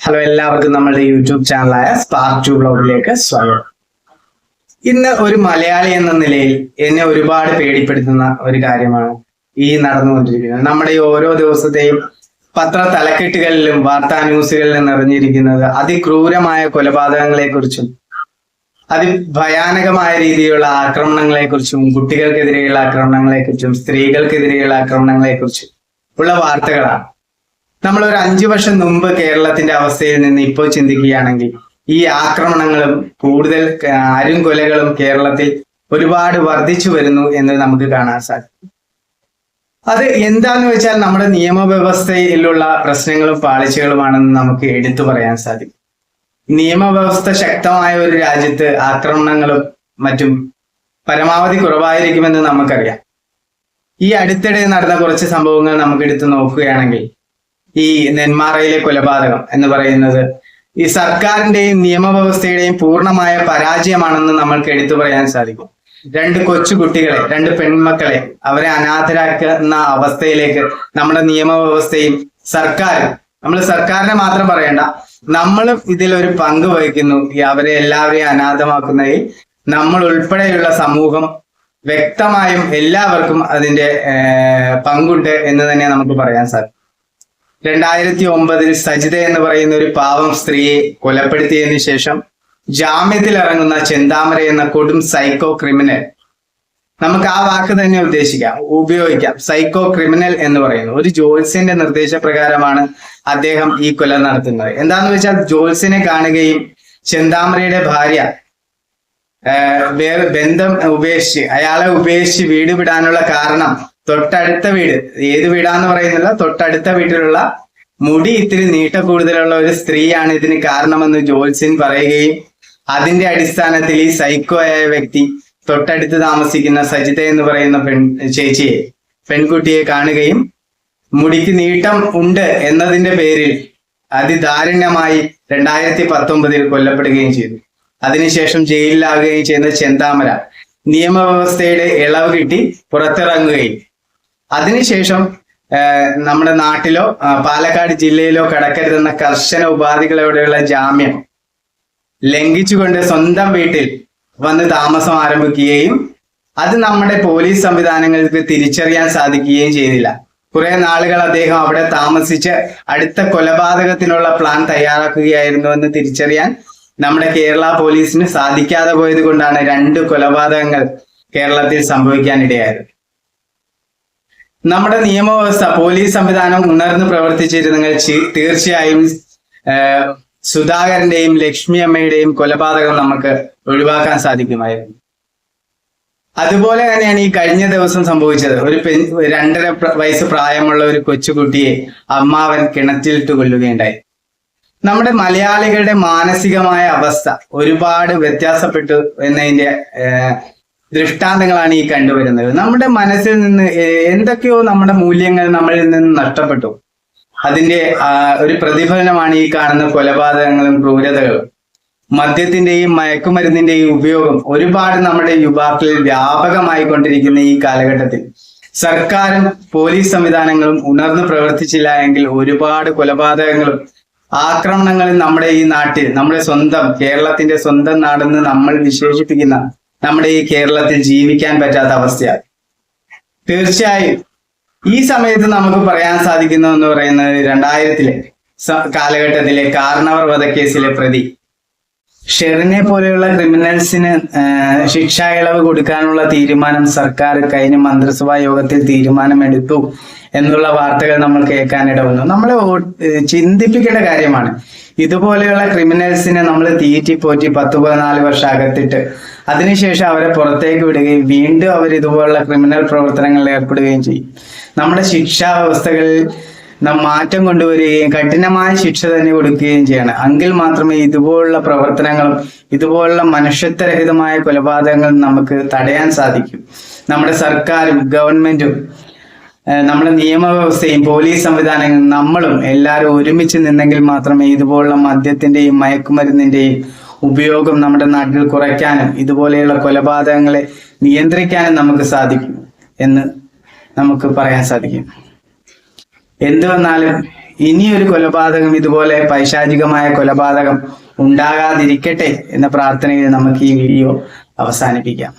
Hello എല്ലാവർക്കും നമ്മുടെ YouTube ചാനലായ സ്പാർക്ക് ടു ബ്ലോഗിലേക്ക് സ്വാഗതം. ഇന്ന് ഒരു മലയാളി എന്ന നിലയിൽ എന്നെ ഒരുപാട് പേടിപ്പെടുത്തുന്ന ഒരു കാര്യമാണ് ഈ നടന്നുകൊണ്ടിരിക്കുന്നത്. നമ്മുടെ ഈ ഓരോ ദിവസത്തെയും പത്ര തലക്കെട്ടുകളിലും വാർത്താ ന്യൂസുകളിലും നിറഞ്ഞിരിക്കുന്നത് അതിക്രൂരമായ കൊലപാതകങ്ങളെ കുറിച്ചും അതിഭയാനകമായ രീതിയിലുള്ള ആക്രമണങ്ങളെ കുറിച്ചും കുട്ടികൾക്കെതിരെയുള്ള ആക്രമണങ്ങളെ കുറിച്ചും സ്ത്രീകൾക്കെതിരെയുള്ള ആക്രമണങ്ങളെ കുറിച്ചും ഉള്ള വാർത്തകളാണ്. നമ്മൾ ഒരു അഞ്ചു വർഷം മുമ്പ് കേരളത്തിന്റെ അവസ്ഥയിൽ നിന്ന് ഇപ്പോൾ ചിന്തിക്കുകയാണെങ്കിൽ ഈ ആക്രമണങ്ങളും കൂടുതൽ ആരും കൊലകളും കേരളത്തിൽ ഒരുപാട് വർദ്ധിച്ചു വരുന്നു എന്ന് നമുക്ക് കാണാൻ സാധിക്കും. അത് എന്താന്ന് വെച്ചാൽ നമ്മുടെ നിയമവ്യവസ്ഥയിലുള്ള പ്രശ്നങ്ങളും പാളിച്ചകളുമാണെന്ന് നമുക്ക് എടുത്തു പറയാൻ സാധിക്കും. നിയമവ്യവസ്ഥ ശക്തമായ ഒരു രാജ്യത്ത് ആക്രമണങ്ങളും മറ്റും പരമാവധി കുറവായിരിക്കുമെന്ന് നമുക്കറിയാം. ഈ അടുത്തിടെ നടന്ന കുറച്ച് സംഭവങ്ങൾ നമുക്ക് എടുത്തു നോക്കുകയാണെങ്കിൽ ഈ നെന്മാറയിലെ കൊലപാതകം എന്ന് പറയുന്നത് ഈ സർക്കാരിന്റെയും നിയമവ്യവസ്ഥയുടെയും പൂർണമായ പരാജയമാണെന്ന് നമ്മൾക്ക് എടുത്തു പറയാൻ സാധിക്കും. രണ്ട് കൊച്ചുകുട്ടികളെ രണ്ട് പെൺമക്കളെ അവരെ അനാഥരാക്കുന്ന അവസ്ഥയിലേക്ക് നമ്മുടെ നിയമവ്യവസ്ഥയും സർക്കാരും നമ്മൾ സർക്കാരിനെ മാത്രം പറയണ്ട നമ്മളും ഇതിലൊരു പങ്ക് വഹിക്കുന്നു. ഈ അവരെ എല്ലാവരെയും അനാഥമാക്കുന്നതിൽ നമ്മൾ ഉൾപ്പെടെയുള്ള സമൂഹം വ്യക്തമായും എല്ലാവർക്കും അതിന്റെ പങ്കുണ്ട് എന്ന് തന്നെ നമുക്ക് പറയാൻ സാധിക്കും. രണ്ടായിരത്തി ഒമ്പതിൽ സജിത എന്ന് പറയുന്ന ഒരു പാവം സ്ത്രീയെ കൊലപ്പെടുത്തിയതിനു ശേഷം ജാമ്യത്തിൽ ഇറങ്ങുന്ന ചെന്താമര എന്ന കൊടും സൈക്കോ ക്രിമിനൽ നമുക്ക് ആ വാക്ക് തന്നെ ഉദ്ദേശിക്കാം ഉപയോഗിക്കാം. സൈക്കോ ക്രിമിനൽ എന്ന് പറയുന്നു ഒരു ജോത്സ്യന്റെ നിർദ്ദേശപ്രകാരമാണ് അദ്ദേഹം ഈ കൊല നടത്തുന്നത്. എന്താന്ന് വെച്ചാൽ ജോത്സ്യനെ കാണുകയും ചെന്താമരയുടെ ഭാര്യ ബന്ധം ഉപേക്ഷിച്ച് അയാളെ ഉപേക്ഷിച്ച് വീട് വിടാനുള്ള കാരണം തൊട്ടടുത്ത വീട് ഏത് വീടാന്ന് പറയുന്നില്ല തൊട്ടടുത്ത വീട്ടിലുള്ള മുടി ഇത്തിരി നീട്ട കൂടുതലുള്ള ഒരു സ്ത്രീയാണ് ഇതിന് കാരണമെന്ന് ജോത്സ്യൻ പറയുകയും അതിന്റെ അടിസ്ഥാനത്തിൽ ഈ സൈക്കോ ആയ വ്യക്തി തൊട്ടടുത്ത് താമസിക്കുന്ന സജിത എന്ന് പറയുന്ന പെൺ ചേച്ചിയെ പെൺകുട്ടിയെ കാണുകയും മുടിക്ക് നീട്ടം ഉണ്ട് എന്നതിന്റെ പേരിൽ അതിദാരുണ്യമായി രണ്ടായിരത്തി പത്തൊമ്പതിൽ കൊല്ലപ്പെടുകയും ചെയ്തു. അതിനുശേഷം ജയിലിലാകുകയും ചെയ്യുന്ന ചെന്താമര നിയമവ്യവസ്ഥയുടെ ഇളവ് കിട്ടി പുറത്തിറങ്ങുകയും അതിനുശേഷം നമ്മുടെ നാട്ടിലോ പാലക്കാട് ജില്ലയിലോ കടക്കരുതെന്ന കർശന ഉപാധികളോടെയുള്ള ജാമ്യം ലംഘിച്ചുകൊണ്ട് സ്വന്തം വീട്ടിൽ വന്ന് താമസം ആരംഭിക്കുകയും അത് നമ്മുടെ പോലീസ് സംവിധാനങ്ങൾക്ക് തിരിച്ചറിയാൻ സാധിക്കുകയും ചെയ്തില്ല. കുറെ നാളുകൾ അദ്ദേഹം അവിടെ താമസിച്ച് അടുത്ത കൊലപാതകത്തിനുള്ള പ്ലാൻ തയ്യാറാക്കുകയായിരുന്നു എന്ന് തിരിച്ചറിയാൻ നമ്മുടെ കേരള പോലീസിന് സാധിക്കാതെ പോയത് കൊണ്ടാണ് രണ്ട് കൊലപാതകങ്ങൾ കേരളത്തിൽ സംഭവിക്കാനിടയായത്. നമ്മുടെ നിയമവ്യവസ്ഥ പോലീസ് സംവിധാനം ഉണർന്ന് പ്രവർത്തിച്ചിരുന്നെങ്കിൽ തീർച്ചയായും സുധാകരന്റെയും ലക്ഷ്മി അമ്മയുടെയും കൊലപാതകം നമുക്ക് ഒഴിവാക്കാൻ സാധിക്കുമായിരുന്നു. അതുപോലെ തന്നെയാണ് ഈ കഴിഞ്ഞ ദിവസം സംഭവിച്ചത്. ഒരു പെൺ രണ്ടര വയസ്സ് പ്രായമുള്ള ഒരു കൊച്ചുകുട്ടിയെ അമ്മാവൻ കിണറ്റിലിട്ട് കൊല്ലുകയുണ്ടായി. നമ്മുടെ മലയാളികളുടെ മാനസികമായ അവസ്ഥ ഒരുപാട് വ്യത്യാസപ്പെട്ടു എന്നതിന്റെ ദൃഷ്ടാന്തങ്ങളാണ് ഈ കണ്ടുവരുന്നത്. നമ്മുടെ മനസ്സിൽ നിന്ന് എന്തൊക്കെയോ നമ്മുടെ മൂല്യങ്ങൾ നമ്മളിൽ നിന്ന് നഷ്ടപ്പെട്ടു. അതിന്റെ ഒരു പ്രതിഫലനമാണ് ഈ കാണുന്ന കൊലപാതകങ്ങളും ക്രൂരതകളും. മദ്യത്തിന്റെയും മയക്കുമരുന്നിന്റെയും ഉപയോഗം ഒരുപാട് നമ്മുടെ യുവാക്കളിൽ വ്യാപകമായി കൊണ്ടിരിക്കുന്ന ഈ കാലഘട്ടത്തിൽ. സർക്കാരും പോലീസ് സംവിധാനങ്ങളും ഉണർന്നു പ്രവർത്തിച്ചില്ല എങ്കിൽ ഒരുപാട് കൊലപാതകങ്ങളും ആക്രമണങ്ങളും നമ്മുടെ ഈ നാട്ടിൽ നമ്മുടെ സ്വന്തം കേരളത്തിന്റെ സ്വന്തം നാടെന്ന് നമ്മൾ വിശേഷിപ്പിക്കുന്ന നമ്മുടെ ഈ കേരളത്തിൽ ജീവിക്കാൻ പറ്റാത്ത അവസ്ഥയാണ് തീർച്ചയായും ഈ സമയത്ത് നമുക്ക് പറയാൻ സാധിക്കുന്നു എന്ന് പറയുന്നത് രണ്ടായിരത്തിലെ കാലഘട്ടത്തിലെ കാർണവർ വധക്കേസിലെ പ്രതി. ഷെറിനെ പോലെയുള്ള ക്രിമിനൽസിന് ശിക്ഷ ഇളവ് കൊടുക്കാനുള്ള തീരുമാനം സർക്കാർ കഴിഞ്ഞ മന്ത്രിസഭാ യോഗത്തിൽ തീരുമാനമെടുത്തു എന്നുള്ള വാർത്തകൾ നമ്മൾ കേൾക്കാനിട വന്നു നമ്മളെ ചിന്തിപ്പിക്കേണ്ട കാര്യമാണ് ഇതുപോലെയുള്ള ക്രിമിനൽസിനെ നമ്മൾ തീറ്റി പോറ്റി പത്ത് പതിനാല് വർഷം അകത്തിട്ട് അതിനുശേഷം അവരെ പുറത്തേക്ക് വിടുകയും വീണ്ടും അവർ ഇതുപോലുള്ള ക്രിമിനൽ പ്രവർത്തനങ്ങളിൽ ഏർപ്പെടുകയും ചെയ്യും. നമ്മുടെ ശിക്ഷാ വ്യവസ്ഥകളിൽ നാം മാറ്റം കൊണ്ടുവരികയും കഠിനമായ ശിക്ഷ തന്നെ കൊടുക്കുകയും ചെയ്യണം. എങ്കിൽ മാത്രമേ ഇതുപോലുള്ള പ്രവർത്തനങ്ങളും ഇതുപോലുള്ള മനുഷ്യത്വരഹിതമായ കൊലപാതകങ്ങളും നമുക്ക് തടയാൻ സാധിക്കും. നമ്മുടെ സർക്കാരും ഗവൺമെന്റും നമ്മുടെ നിയമവ്യവസ്ഥയും പോലീസ് സംവിധാനങ്ങളും നമ്മളും എല്ലാവരും ഒരുമിച്ച് നിന്നെങ്കിൽ മാത്രമേ ഇതുപോലുള്ള മദ്യത്തിന്റെയും മയക്കുമരുന്നിന്റെയും ഉപയോഗം നമ്മുടെ നാട്ടിൽ കുറയ്ക്കാനും ഇതുപോലെയുള്ള കൊലപാതകങ്ങളെ നിയന്ത്രിക്കാനും നമുക്ക് സാധിക്കും എന്ന് നമുക്ക് പറയാൻ സാധിക്കും. എന്ത് വന്നാലും ഇനിയൊരു കൊലപാതകം ഇതുപോലെ പൈശാചികമായ കൊലപാതകം ഉണ്ടാകാതിരിക്കട്ടെ എന്ന പ്രാർത്ഥനയിൽ നമുക്ക് ഈ വീഡിയോ അവസാനിപ്പിക്കാം.